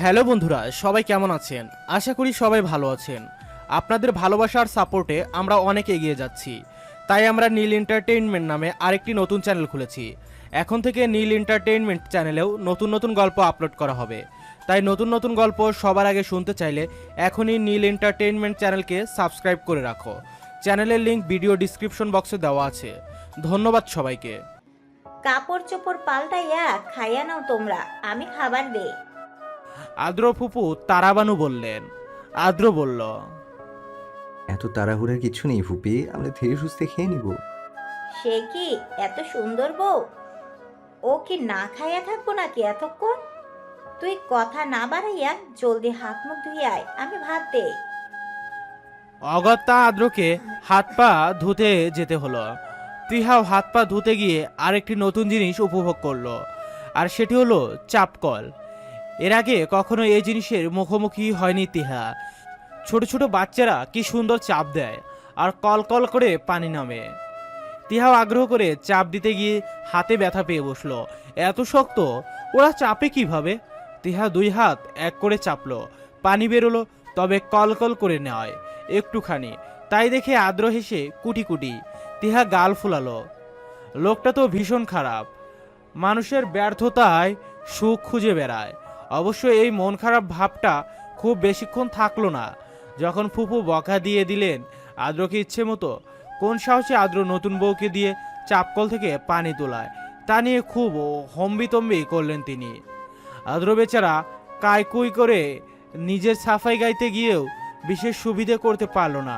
Hello বন্ধুরা, সবাই কেমন আছেন? আশা করি সবাই ভালো আছেন। আপনাদের ভালোবাসার সাপোর্টে আমরা অনেক এগিয়ে যাচ্ছি। তাই আমরা নীল এন্টারটেইনমেন্ট নামে আরেকটি নতুন চ্যানেল খুলেছি। এখন থেকে নীল এন্টারটেইনমেন্ট চ্যানেলেও নতুন নতুন গল্প আপলোড করা হবে। তাই নতুন নতুন গল্প সবার আগে শুনতে চাইলে এখনই নীল এন্টারটেইনমেন্ট চ্যানেলকে সাবস্ক্রাইব করে রাখো। চ্যানেলের লিংক ভিডিও ডিসক্রিপশন বক্সে দেওয়া আছে। ধন্যবাদ সবাইকে। কাপড় চোপড় পাল্টাইয়া খাইয়া নাও তোমরা আমি খাবার দেই। আদ্র ফুপু তারাবানু বললেন। আদ্র বলল এত তাড়াহুড়ার কিছু নেই ফুপি আমরা ধীরে সুস্থে খেয়ে নিব। সে কি এত সুন্দর বউ? ও কি না খাইয়া থাকব নাকি এতক্ষণ? তুই কথা না বাড়াইয়া জলদি হাত মুখ ধুই আয় আমি ভাত দেই। অগত্যা আদ্রকে হাত পা ধুতে যেতে হলো। ত্রিহাও হাত পা ধুতে গিয়ে আরেকটি নতুন জিনিস উপভোগ করল, আর সেটি হলো চাপকল। এর আগে কখনো এই জিনিসের মুখোমুখি হয়নি তিহা ছোট ছোট বাচ্চারা কি সুন্দর চাপ দেয়, আর কল কল করে পানি নামে। তিহাও আগ্রহ করে চাপ দিতে গিয়ে হাতে ব্যথা পেয়ে বসল। এত শক্ত, ওরা চাপে কীভাবে? তিহা দুই হাত এক করে চাপলো, পানি বেরোলো, তবে কল কল করে নেয়, একটুখানি। তাই দেখে আদ্র হেসে কুটি কুটি তিহা গাল ফুলালো। লোকটা তো ভীষণ খারাপ। মানুষের ব্যর্থতায় সুখ খুঁজে বেড়ায়। অবশ্য এই মন খারাপ ভাবটা খুব বেশিক্ষণ থাকল না। যখন ফুপু বকা দিয়ে দিলেন আদ্রকে ইচ্ছে মতো, কোন সাহসে আদ্র নতুন বউকে দিয়ে চাপকল থেকে পানি তোলায়, তা নিয়ে খুব হম্বিতম্বি করলেন তিনি। আদ্র বেচারা কায়কুই করে নিজের সাফাই গাইতে গিয়েও বিশেষ সুবিধে করতে পারল না।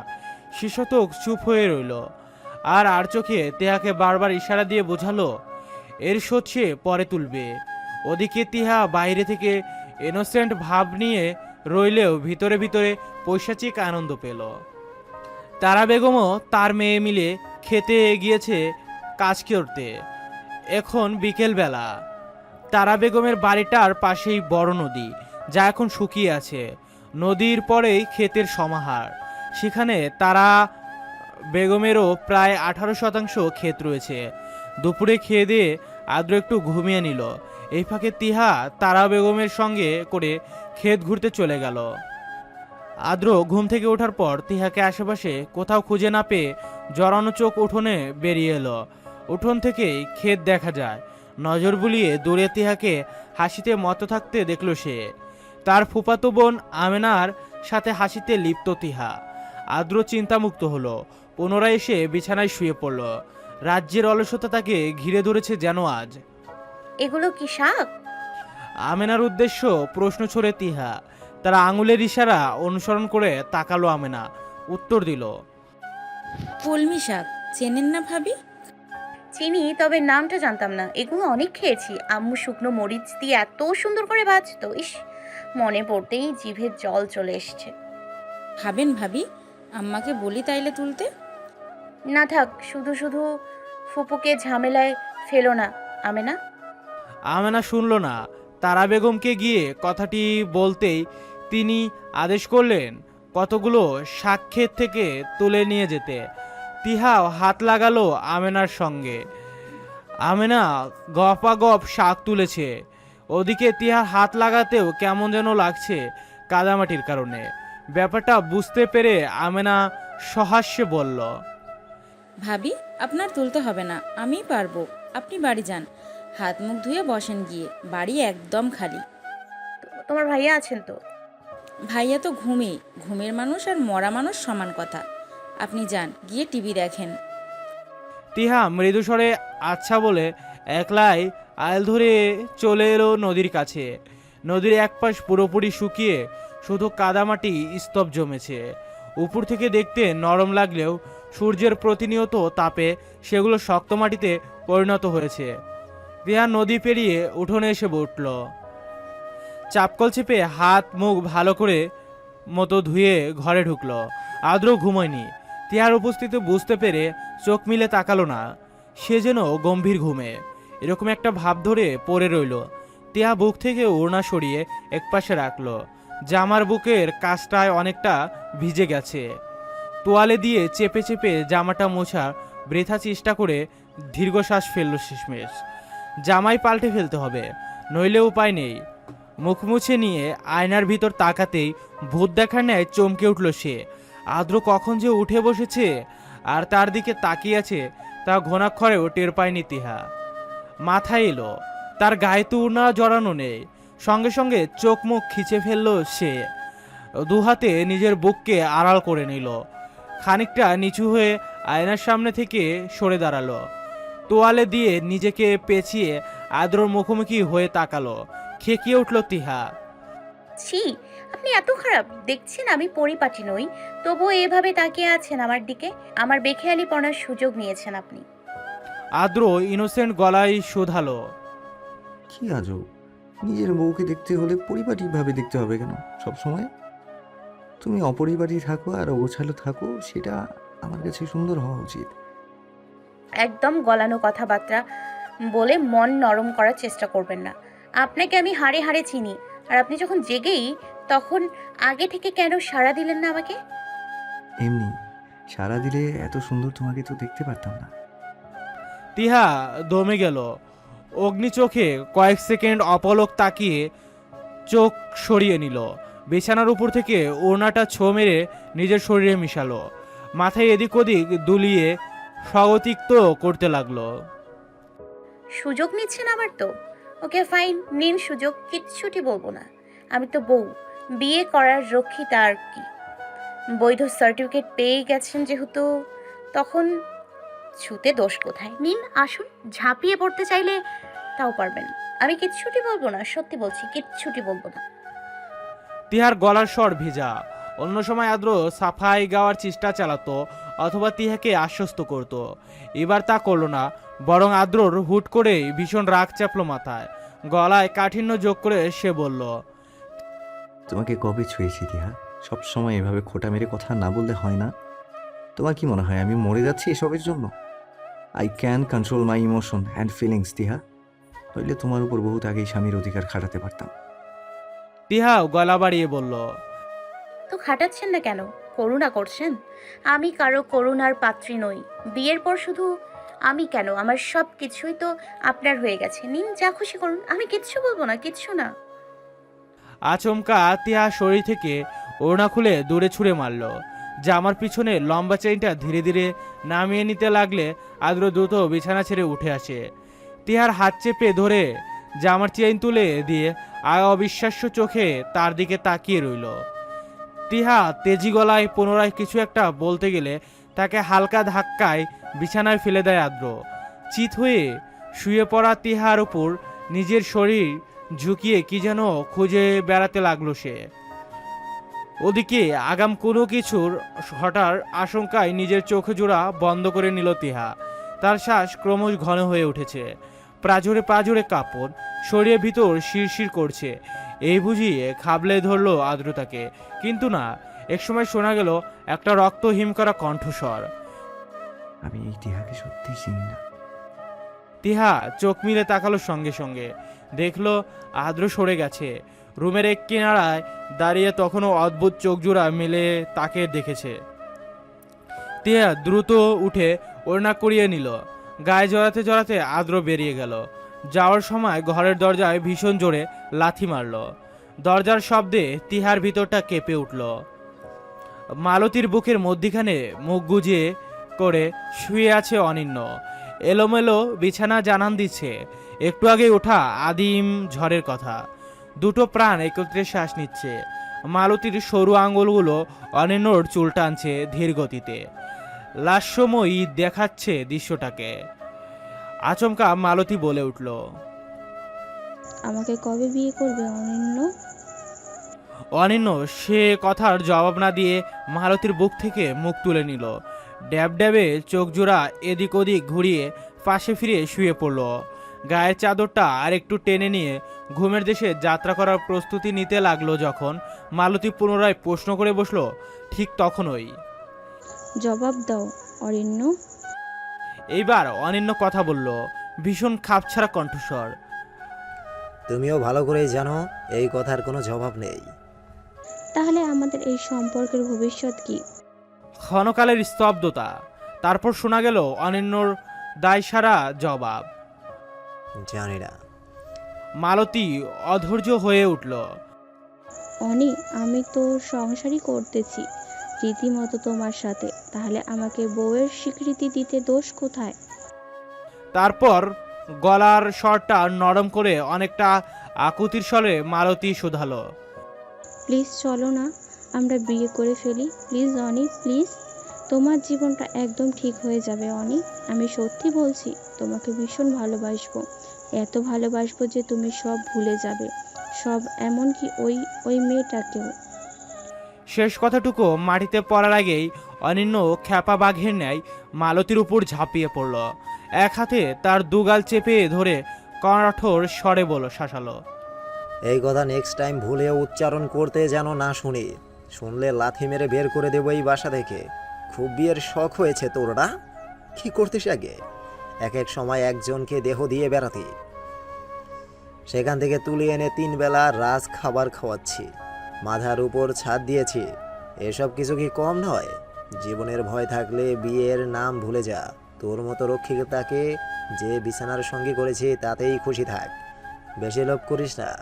শিশতক চুপ হয়ে রইল। আর আর চোখে তেহাকে বারবার ইশারা দিয়ে বোঝালো, এর শোধ সে পরে তুলবে। ওদিকে তিহা বাইরে থেকে ইনোসেন্ট ভাব নিয়ে রইলেও ভিতরে ভিতরে পৈশাচিক আনন্দ পেল। তারা বেগমও তার মেয়ে মিলে খেতে গিয়েছে কাজ করতে এখন বিকেলবেলা। তারা বেগমের বাড়িটার পাশেই বড় নদী, যা এখন শুকিয়ে আছে। নদীর পরেই ক্ষেতের সমাহার। সেখানে তারা বেগমেরও প্রায় আঠারো শতাংশ ক্ষেত রয়েছে। দুপুরে খেয়ে দিয়ে আদ্র একটু ঘুমিয়ে নিল। এই ফাঁকে তিহা তারা বেগমের সঙ্গে করে ক্ষেত ঘুরতে চলে গেল। আদ্র ঘুম থেকে ওঠার পর তিহাকে আশেপাশে কোথাও খুঁজে না পেয়ে জড়ানো চোখ উঠোনে বেরিয়ে এলো। উঠোন থেকেই ক্ষেত দেখা যায়। নজর বুলিয়ে দূরে তিহাকে হাসিতে মতো থাকতে দেখল সে। তার ফুপাতো বোন আমেনার সাথে হাসিতে লিপ্ত তিহা। আদ্র চিন্তামুক্ত হলো। পুনরায় এসে বিছানায় শুয়ে পড়ল। রাজ্যের অলসতা তাকে ঘিরে ধরেছে যেন আজ। এগুলো কি শাক আমেনার উদ্দেশ্য প্রশ্ন ছড়ে তিহা। তারা আঙুলের ইশারা অনুসরণ করে তাকালো আমেনা। উত্তর দিল কলমি শাক চেনেন না ভাবি? চিনি তবে নামটা জানতাম না। এগুলো অনেক খেয়েছি। আম্মু শুকনো মরিচ দিয়ে এত সুন্দর করে ভাজতো ইস মনে পড়তেই জিভের জল চলে এসছে। খাবেন ভাবি আম্মাকে বলি তাইলে তুলতে? না থাক, শুধু শুধু ফুপুকে ঝামেলায় ফেলো না, আমেনা। আমেনা শুনল না। তারা বেগমকে গিয়ে কথাটি বলতেই তিনি আদেশ করলেন কতগুলো সাক্ষেত থেকে তুলে নিয়ে যেতে। তিহাও হাত লাগালো আমেনার সঙ্গে। আমেনা গপা গপাগপ শাক তুলেছে। ওদিকে তিহার হাত লাগাতেও কেমন যেন লাগছে কাদামাটির কারণে। ব্যাপারটা বুঝতে পেরে আমেনা সহাস্যে বলল ভাবি আপনার তুলতে হবে না আমিই পারব। আপনি বাড়ি যান। হাত মুখ ধুয়ে বসেন গিয়ে বাড়ি একদম খালি। তোমার ভাইয়া আছেন তো? ভাইয়া তো ঘুমে ঘুমের মানুষ আর মরা মানুষ সমান কথা। আপনি যান গিয়ে টিভি দেখেন। তিহা মৃদু স্বরে আচ্ছা বলে একলাই আইল ধরে চলে এলো নদীর কাছে। নদীর এক পাশ পুরোপুরি শুকিয়ে শুধু কাদামাটি স্তব জমেছে। উপর থেকে দেখতে নরম লাগলেও সূর্যের প্রতিনিয়ত তাপে সেগুলো শক্ত মাটিতে পরিণত হয়েছে। তিহা নদী পেরিয়ে উঠোনে এসে বসল। চাপকল চেপে হাত মুখ ভালো করে মতো ধুয়ে ঘরে ঢুকলো। আদ্র ঘুমোয়নি। টিয়ার উপস্থিতি বুঝতে পেরে চোখ মিলে তাকালো না। সে যেন গম্ভীর ঘুমে। এরকম একটা ভাব ধরে পড়ে রইল। টিয়া বুক থেকে ওড়না সরিয়ে একপাশে রাখল। জামার বুকের কাজটায় অনেকটা ভিজে গেছে। তোয়ালে দিয়ে চেপে চেপে জামাটা মোছা, বৃথা চেষ্টা করে দীর্ঘশ্বাস ফেলল শেষমেশ। জামাই পাল্টে ফেলতে হবে, নইলে উপায় নেই। মুখ মুছে নিয়ে আয়নার ভিতর তাকাতেই ভূত দেখার ন্যায় চমকে উঠল সে। আদ্র কখন যে উঠে বসেছে আর তার দিকে তাকিয়ে আছে, তা ঘনাক্ষরেও টের পায়নি তিহা। মাথায় এলো, তার গায়ে তো উড়না জড়ানো নেই। সঙ্গে সঙ্গে চোখ মুখ খিচে ফেলল সে। দুহাতে নিজের বুককে আড়াল করে নিল। খানিকটা নিচু হয়ে আয়নার সামনে থেকে সরে দাঁড়াল। তোয়ালে দিয়ে নিজেকে পেঁচিয়ে আদ্রর মুখোমুখি হয়ে তাকালো। খেকিয়ে উঠল তিহা। ছি আপনি এত খারাপ। দেখছেন আমি পরিপাটি নই। তবুও এভাবে তাকিয়ে আছেন আমার দিকে। আমার বেখেয়ালি পড়ার সুযোগ নিয়েছেন আপনি। আদ্র ইনোসেন্ট গলায় শোধালো। কি আজব? নিজের বউকে দেখতে হলে পরিপাটিভাবে দেখতে হবে কেন? সব সময় তুমি অপরিপাটি থাকো আর অগোছালো থাকো সেটা আমার কাছে সুন্দর হওয়া উচিত। একদম গলানো কথাবার্তা বলে মন নরম করার চেষ্টা করবেন না। আপনাকে আমি হাড়ে হাড়ে চিনি আর আপনি যখন জেগেই তখন আগে থেকে কেন সাড়া দিলেন না আমাকে? এমনি সারা দিলে এত সুন্দর তোমাকে তো দেখতে পারতাম না। তিহা দমে গেল। অগ্নি চোখে কয়েক সেকেন্ড অপলক তাকিয়ে চোখ সরিয়ে নিল। বিছানার উপর থেকে ওড়নাটা ছো মেরে নিজের শরীরে মিশালো। মাথায় এদিক ওদিক দুলিয়ে স্বাগতিক্ত করতে লাগল। সুযোগ নিচ্ছেন আমার তো। ওকে ফাইন নিন সুযোগ কিচ্ছুটি বলব না। আমি তো বউ বিয়ে করার রক্ষিতা আর কি। বৈধ সার্টিফিকেট পেয়ে গেছেন যেহেতু তখন ছুতে দোষ কোথায়? নিন আসুন ঝাঁপিয়ে পড়তে চাইলে তাও পারবেন। আমি কিচ্ছুটি বলব না সত্যি বলছি কিচ্ছুটি বলব না। তিহার গলার স্বর ভেজা। অন্য সময় আদ্র সাফাই গাওয়ার চেষ্টা চালাতো, অথবা তিহাকে আশ্বস্ত করত। এবার তা করল না, বরং আদ্রর হুট করেই ভীষণ রাগ চাপলো মাথায়। গলায় কাঠিন্য যোগ করে সে বলল, তোমাকে কবে ছুঁয়েছি দিহা সব সময় এভাবে খোটা মেরে কথা না বললে হয় না। তোমার কি মনে হয় আমি মরে যাচ্ছি এসবের জন্য? I can control my emotion and feelings Diha নইলে তোমার উপর বহুত আগেই স্বামীর অধিকার খাটাতে পারতাম। তিহাও গলা বাড়িয়ে বলল তো খাটাচ্ছেন না কেন? করুণা করছেন? আমি কারও করুণার পাত্রী নই। বিয়ের পর শুধু আমি কেন? আমার সব কিছুই তো আপনার হয়ে গেছে। নিন যা খুশি করুন। আমি কিচ্ছু বলব না কিচ্ছু না। আচমকা তিহা শরীর থেকে ওড়না খুলে দূরে ছুঁড়ে মারল। যা আমার পিছনে লম্বা চেইনটা ধীরে ধীরে নামিয়ে নিতে লাগলে আদ্র দ্রুত বিছানা ছেড়ে উঠে আসে। তিহার হাত চেপে ধরে জামার চেইন তুলে দিয়ে আয় অবিশ্বাস্য চোখে তার দিকে তাকিয়ে রইল। তিহা তেজি গলায় পুনরায় কিছু একটা বলতে গেলে তাকে হালকা ধাক্কায় বিছানায় ফেলে দেয় আদ্র। চিত হয়ে শুয়ে পড়া তিহার উপর নিজের শরীর ঝুঁকিয়ে কি যেন খুঁজে বেড়াতে লাগল সে। ওদিকে আগাম কোনো কিছুর হঠার আশঙ্কায় নিজের চোখ জোড়া বন্ধ করে নিল তিহা। তার শ্বাস ক্রমশ ঘন হয়ে উঠেছে। প্রাজুরে প্রাজুরে কাপড় শরীরের ভিতর শিরশির করছে। এই বুঝিয়ে খাবলে ধরলো আদ্রতাকে। কিন্তু না একসময় শোনা গেল একটা রক্ত হিম করা কণ্ঠস্বর। আমি এই দিহাকে সত্যিই চিনি না। তিহা চোখ মিলে তাকালো সঙ্গে সঙ্গে। দেখল আদ্র সরে গেছে। রুমের এক কিনারায় দাঁড়িয়ে তখনও অদ্ভুত চোখ জোড়া মিলে তাকে দেখেছে। টিয়া দ্রুত উঠে ওড়না করিয়ে নিল। গায়ে জড়াতে জড়াতে আদ্র বেরিয়ে গেল। যাওয়ার সময় ঘরের দরজায় ভীষণ জোরে লাথি মারল। দরজার শব্দে তিহার ভিতরটা কেঁপে উঠল। মালতীর বুকের মধ্যিখানে মুখ গুজিয়ে করে শুয়ে আছে অনিন্য এলোমেলো বিছানা জানান দিচ্ছে, একটু আগে ওঠা আদিম ঝড়ের কথা। দুটো প্রাণ একত্রে শ্বাস নিচ্ছে। মালতীর সরু আঙুলগুলো অনিন্যর চুল টানছে ধীর গতিতে। লাস্যময়ী দেখাচ্ছে দৃশ্যটাকে। আচমকা মালতী বলে উঠল আমাকে কবে বিয়ে করবে অনন্য? অনিন্য সে কথার জবাব না দিয়ে মালতীর বুক থেকে মুখ তুলে নিল। ড্যাব ড্যাবে চোখ জোড়া এদিক ওদিক ঘুরিয়ে পাশে ফিরে শুয়ে পড়ল। গায়ের চাদরটা আর একটু টেনে নিয়ে ঘুমের দেশে যাত্রা করার প্রস্তুতি নিতে লাগল যখন মালতী পুনরায় প্রশ্ন করে বসল ঠিক তখনই। জবাব দাও অরণ্য এইবার অনিন্য কথা বলল ভীষণ খাপছাড়া কণ্ঠস্বর। তুমিও ভালো করেই জানো এই কথার কোনো জবাব নেই। তাহলে আমাদের এই সম্পর্কের ভবিষ্যৎ কি? ক্ষণকালের স্তব্ধতা তারপর শোনা গেল অনিন্যর দায়সারা জবাব। জানি না। মালতী অধৈর্য হয়ে উঠল। অনি আমি তো সংসারই করতেছি। রীতিমতো তোমার সাথে তাহলে আমাকে বউয়ের স্বীকৃতি দিতে দোষ কোথায়? তারপর গলার স্বরটা নরম করে অনেকটা আকুতির স্বরে মালতী শুধালো। প্লিজ চলো না আমরা বিয়ে করে ফেলি। Please Oni please. তোমার জীবনটা একদম ঠিক হয়ে যাবে অনি। আমি সত্যি বলছি তোমাকে ভীষণ ভালোবাসবো। এত ভালোবাসবো যে তুমি সব ভুলে যাবে। সব এমনকি ওই ওই মেয়েটাকেও। শেষ কথাটুকু মাটিতে পড়ার আগেই অনিন্য খ্যাপা বাঘের ন্যায় মালতির উপর ঝাঁপিয়ে পড়ল। এক হাতে তার দুগাল চেপে ধরে কড়াঠোর স্বরে বলো শাসালো, এই কথা নেক্সট টাইম ভুলে উচ্চারণ করতে যেন না শুনি। শুনলে লাথি মেরে বের করে দেবো এই বাসা থেকে। খুব বিয়ের শখ হয়েছে তোর, না? কি করতিস আগে? এক এক সময় একজনকে দেহ দিয়ে বেড়াতি। সেখান থেকে তুলে এনে তিন বেলা রাজ খাবার খাওয়াচ্ছি। মাথার উপর ছাদ দিয়েছি। এসব কিছু কি কম নয়? জীবনের ভয় থাকলে বিয়ের নাম ভুলে যা। তোর মতো রক্ষিতাকে যে বিছানার সঙ্গী করেছি, তাতেই খুশি থাক। বেশি লোভ করিস না।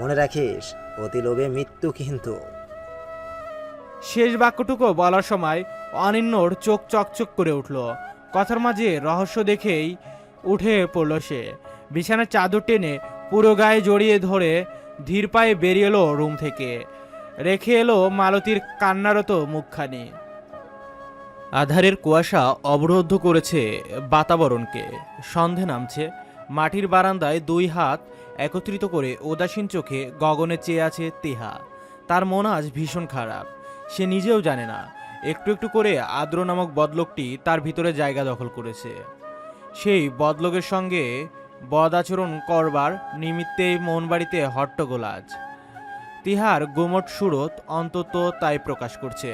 মনে রাখিস, অতি লোভে মৃত্যু কিন্তু। শেষ বাক্যটুকু বলার সময় অনিন্নর চোখ চকচক করে উঠল। কথার মাঝে রহস্য দেখেই উঠে পড়ল সে। বিছানার চাদর টেনে পুরো গায়ে জড়িয়ে ধরে ধীর পায়ে বেরিয়ে এলো রুম থেকে। রেখে এলো মালতীর কান্নারত মুখখানি। আধারের কুয়াশা অবরুদ্ধ করেছে বাতাবরণকে। সন্ধে নামছে। মাটির বারান্দায় দুই হাত একত্রিত করে উদাসীন চোখে গগনে চেয়ে আছে তেহা। তার মন আজ ভীষণ খারাপ। সে নিজেও জানে না। একটু একটু করে আদ্র নামক বদলোকটি তার ভিতরে জায়গা দখল করেছে। সেই বদলোকের সঙ্গে বদ আচরণ করবার নিমিত্তে মন বাড়িতে হট্টগোল আজ তিহার গোমট সুরত অন্তত তাই প্রকাশ করছে।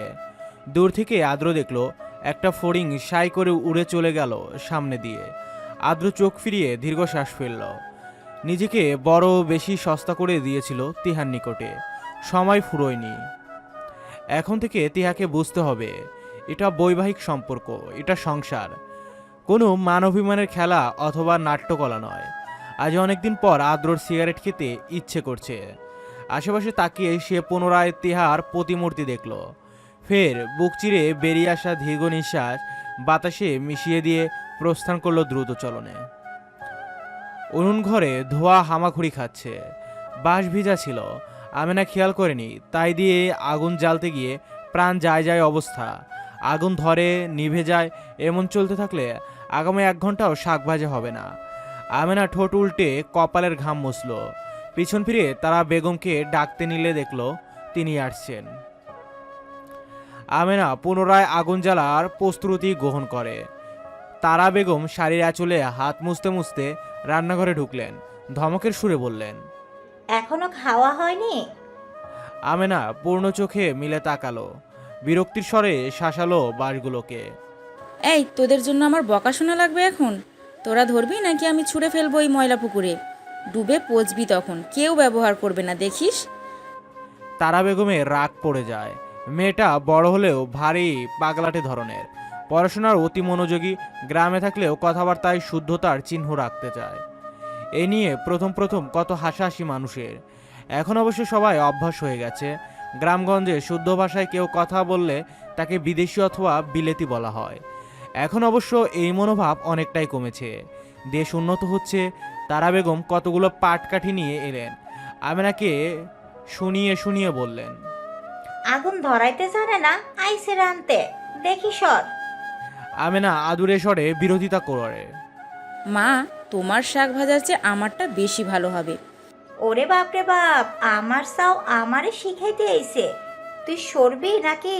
দূর থেকে আদ্র দেখল, একটা ফড়িং সাই করে উড়ে চলে গেল সামনে দিয়ে। আদ্র চোখ ফিরিয়ে দীর্ঘশ্বাস ফেলল। নিজেকে বড় বেশি সস্তা করে দিয়েছিল তিহার নিকটে। সময় ফুরোয়নি। এখন থেকে তিহাকে বুঝতে হবে, এটা বৈবাহিক সম্পর্ক, এটা সংসার। কোনো মানবিমানের খেলা অথবা নাট্যকলা নয়। আজ অনেকদিন পর আদ্রর সিগারেট খেতে ইচ্ছে করছে। আশেপাশে তাকিয়ে সে পুনরায় তিহার প্রতিমূর্তি দেখল। ফের বুক চিরে বেরিয়ে আসা দীর্ঘ নিঃশ্বাস বাতাসে মিশিয়ে দিয়ে প্রস্থান করল দ্রুত চলনে। উনুন ঘরে ধোয়া হামাখুড়ি খাচ্ছে। বাঁশ ভিজা ছিল। আমেনা খেয়াল করেনি। তাই দিয়ে আগুন জ্বালতে গিয়ে প্রাণ যায় যায় অবস্থা। আগুন ধরে, নিভে যায়, এমন চলতে থাকলে আগামী এক ঘন্টাও শাক ভাজা হবে না। আমেনা ঠোঁট উল্টে কপালের ঘাম মুছল। পিছন ফিরে তারা বেগমকে ডাকতে নিলে দেখল তিনি আসছেন। আমেনা পুনরায় আগুন জ্বালার প্রস্তুতি গ্রহণ করে। তারা বেগম শাড়ির আঁচলে হাত মুছতে মুছতে রান্নাঘরে ঢুকলেন। ধমকের সুরে বললেন এখনও খাওয়া হয়নি? আমেনা পূর্ণ চোখে মিলে তাকালো। বিরক্তির স্বরে শাসালো বাসগুলোকে। এই, তোদের জন্য আমার বকা শোনা লাগবে এখন? তোরা ধরবি নাকি আমি ছুঁড়ে ফেলব এই ময়লা পুকুরে? ডুবে পচবি তখন, কেউ ব্যবহার করবে না, দেখিস? তারা বেগমে রাগ পড়ে যায়। মেয়েটা বড় হলেও ভারী পাগলাটে ধরনের। পড়াশোনার অতি মনোযোগী, গ্রামে থাকলেও কথাবার্তায় শুদ্ধতার চিহ্ন রাখতে চায়। এ নিয়ে প্রথম প্রথম কত হাসাহাসি মানুষের। এখন অবশ্য সবাই অভ্যাস হয়ে গেছে। গ্রামগঞ্জে শুদ্ধ ভাষায় কেউ কথা বললে তাকে বিদেশি অথবা বিলেতি বলা হয়। এখন অবশ্য এই মনোভাব অনেকটাই কমেছে। দেশ উন্নত হচ্ছে তারা বেগম কতগুলো পাটকাঠি নিয়ে এলেন। আমেনাকে শুনিয়ে শুনিয়ে বললেন আগুন ধরাইতে জানে না আইসে রানতে। দেখি সর। আমেনা আদুরে স্বরে বিরোধিতা করে মা তোমার শাক ভাজার চেয়ে আমারটা বেশি ভালো হবে। ওরে বাপরে বাপ আমার সাও আমারে শিখাইতে আইছে। তুই সরবি নাকি?